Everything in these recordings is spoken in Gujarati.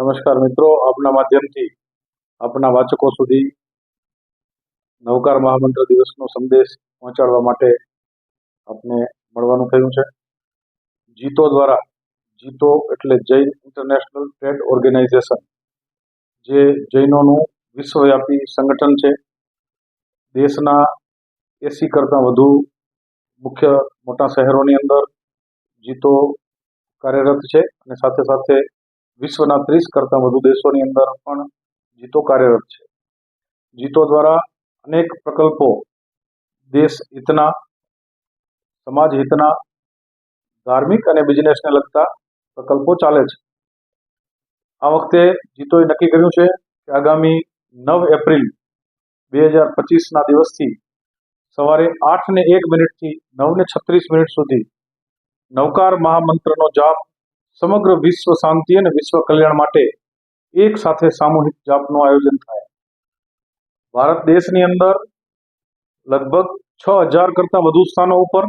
નમસ્કાર મિત્રો, આપના માધ્યમથી આપના વાચકો સુધી નવકાર મહામંત્ર દિવસનો સંદેશ પહોંચાડવા માટે આપને મળવાનું થયું છે. જીતો દ્વારા, જીતો એટલે જૈન ઇન્ટરનેશનલ ટ્રેડ ઓર્ગેનાઇઝેશન જે જૈનોનું વિશ્વવ્યાપી સંગઠન છે. દેશના એસી કરતાં વધુ મુખ્ય મોટા શહેરોની અંદર જીતો કાર્યરત છે અને સાથે સાથે વિશ્વના ત્રીસ કરતાં વધુ દેશોની અંદર પણ જીતો કાર્યરત છે. જીતો દ્વારા અનેક પ્રકલ્પો દેશ હિતના, સમાજ હિતના, ધાર્મિક અને બિઝનેસને લગતા પ્રકલ્પો ચાલે છે. આ વખતે જીતોએ નક્કી કર્યું છે કે આગામી નવ એપ્રિલ બે હજાર પચીસના દિવસથી સવારે આઠ ને એક મિનિટથી નવ ને છત્રીસ મિનિટ સુધી નવકાર મહામંત્રનો જાપ સમગ્ર વિશ્વ શાંતિ અને વિશ્વ કલ્યાણ માટે એક સાથે સામૂહિક જાપનું આયોજન થાય. ભારત દેશની અંદર લગભગ છ હજાર કરતાં વધુ સ્થાનો ઉપર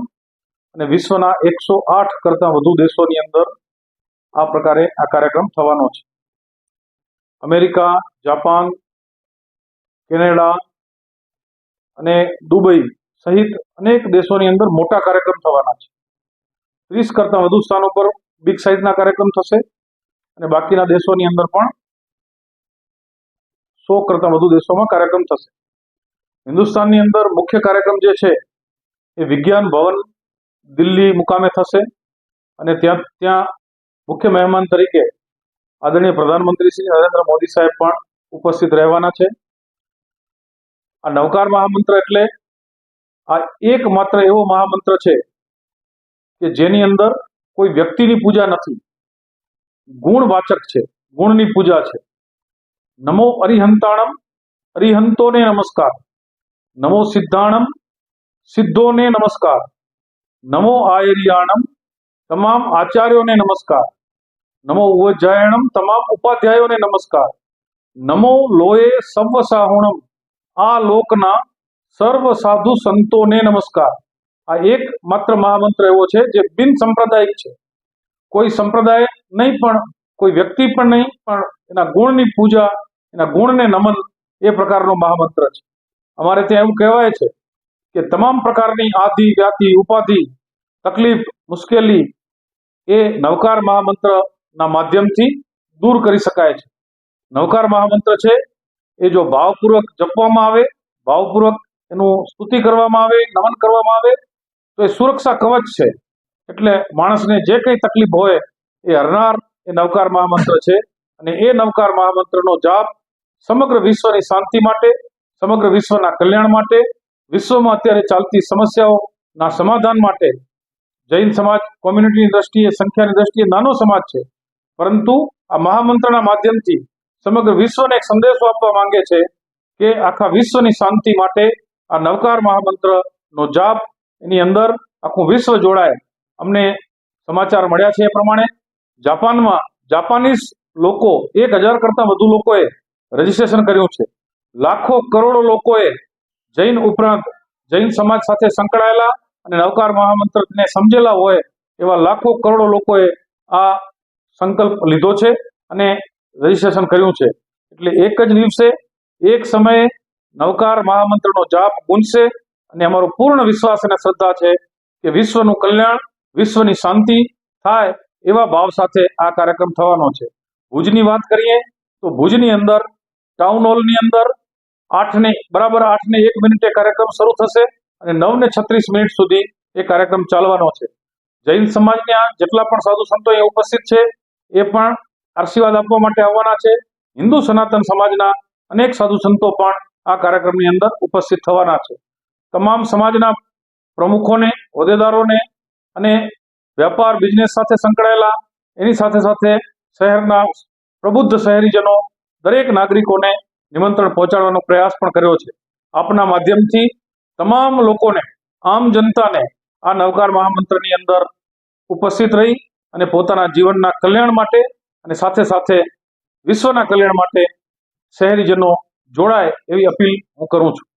અને વિશ્વના એકસો આઠ કરતાં વધુ દેશોની અંદર આ પ્રકારે આ કાર્યક્રમ થવાનો છે. અમેરિકા, જાપાન, કેનેડા અને દુબઈ સહિત અનેક દેશોની અંદર મોટા કાર્યક્રમ થવાના છે. ત્રીસ કરતાં વધુ સ્થાનો પર બિગ સાઇઝના કાર્યક્રમ થશે અને બાકીના દેશોની અંદર પણ સો કરતાં વધુ દેશોમાં કાર્યક્રમ થશે. હિન્દુસ્તાનની અંદર મુખ્ય કાર્યક્રમ જે છે એ વિજ્ઞાન ભવન દિલ્હી મુકામે થશે અને ત્યાં ત્યાં મુખ્ય મહેમાન તરીકે આદરણીય પ્રધાનમંત્રી શ્રી નરેન્દ્ર મોદી સાહેબ પણ ઉપસ્થિત રહેવાના છે. આ નવકાર મહામંત્ર એટલે આ એક માત્ર એવો મહામંત્ર છે કે જેની અંદર કોઈ વ્યક્તિની પૂજા નથી. ગુણવાચક છે, ગુણની પૂજા છે. નમો અરિહંતાણમ, અરિહંતોને નમસ્કાર. નમો સિદ્ધાણમ, સિદ્ધોને નમસ્કાર. નમો આયર્યાણમ, તમામ આચાર્યોને નમસ્કાર. નમો ઉજ્જયણમ તમામ ઉપાધ્યાયોને નમસ્કાર. નમો લોએ સર્વસાહુણમ, આ લોકના સર્વ સાધુ સંતોને નમસ્કાર. આ એક માત્ર મહામંત્ર એવો છે જે બિન સંપ્રદાયિક છે. કોઈ સંપ્રદાય નહીં પણ, કોઈ વ્યક્તિ પણ નહીં, પણ એના ગુણની પૂજા, એના ગુણને નમન એ પ્રકારનો મહામંત્ર છે. અમારે ત્યાં એવું કહેવાય છે કે તમામ પ્રકારની આધિ, વ્યાધિ, ઉપાધિ, તકલીફ, મુશ્કેલી એ નવકાર મહામંત્રના માધ્યમથી દૂર કરી શકાય છે. નવકાર મહામંત્ર છે એ જો ભાવપૂર્વક જપવામાં આવે, ભાવપૂર્વક એનું સ્તુતિ કરવામાં આવે, નમન કરવામાં આવે તો એ સુરક્ષા કવચ છે. એટલે માણસને જે કંઈ તકલીફ હોય, એ હરનાર, એ નવકાર મહામંત્ર છે. અને એ નવકાર મહામંત્રનો જાપ સમગ્ર વિશ્વની શાંતિ માટે, સમગ્ર વિશ્વના કલ્યાણ માટે, વિશ્વમાં અત્યારે ચાલતી સમસ્યાઓના સમાધાન માટે જૈન સમાજ કોમ્યુનિટીની દ્રષ્ટિએ, સંખ્યાની દ્રષ્ટિએ નાનો સમાજ છે. પરંતુ આ મહામંત્રના માધ્યમથી સમગ્ર વિશ્વને એક સંદેશો આપવા માંગે છે કે આખા વિશ્વની શાંતિ માટે આ નવકાર મહામંત્રનો જાપ એની અંદર આખું વિશ્વ જોડાય. અમને સમાચાર મળ્યા છે એ પ્રમાણે જાપાનમાં જાપાનીઝ લોકો એક હજાર કરતાં વધુ લોકોએ રજીસ્ટ્રેશન કર્યું છે. લાખો કરોડો લોકોએ જૈન ઉપરાંત જૈન સમાજ સાથે સંકળાયેલા અને નવકાર મહામંત્રને સમજેલા હોય એવા લાખો કરોડો લોકોએ આ સંકલ્પ લીધો છે અને રજીસ્ટ્રેશન કર્યું છે. એટલે એક જ દિવસે, એક સમયે નવકાર મહામંત્રનો જાપ ગુંજશે અને અમારો પૂર્ણ વિશ્વાસ અને શ્રદ્ધા છે કે વિશ્વનું કલ્યાણ, વિશ્વની શાંતિ થાય એવા ભાવ સાથે આ કાર્યક્રમ થવાનો છે. ભુજની વાત કરીએ તો ભુજની અંદર ટાઉન હોલની અંદર આઠને, બરાબર આઠને એક મિનિટે કાર્યક્રમ શરૂ થશે અને નવ ને છત્રીસ મિનિટ સુધી એ કાર્યક્રમ ચાલવાનો છે. જૈન સમાજના જેટલા પણ સાધુ સંતો અહીંયા ઉપસ્થિત છે, એ પણ આશીર્વાદ આપવા માટે આવવાના છે. હિન્દુ સનાતન સમાજના અનેક સાધુ સંતો પણ આ કાર્યક્રમની અંદર ઉપસ્થિત થવાના છે. તમામ સમાજના પ્રમુખોને, હોદ્દેદારોને અને વેપાર બિઝનેસ સાથે સંકળાયેલા, એની સાથે સાથે શહેરના પ્રબુદ્ધ શહેરીજનો, દરેક નાગરિકોને નિમંત્રણ પહોંચાડવાનો પ્રયાસ પણ કર્યો છે. આપના માધ્યમથી તમામ લોકોને, આમ જનતાને આ નવકાર મહામંત્રની અંદર ઉપસ્થિત રહી અને પોતાના જીવનના કલ્યાણ માટે અને સાથે સાથે વિશ્વના કલ્યાણ માટે શહેરીજનો જોડાય એવી અપીલ હું કરું છું.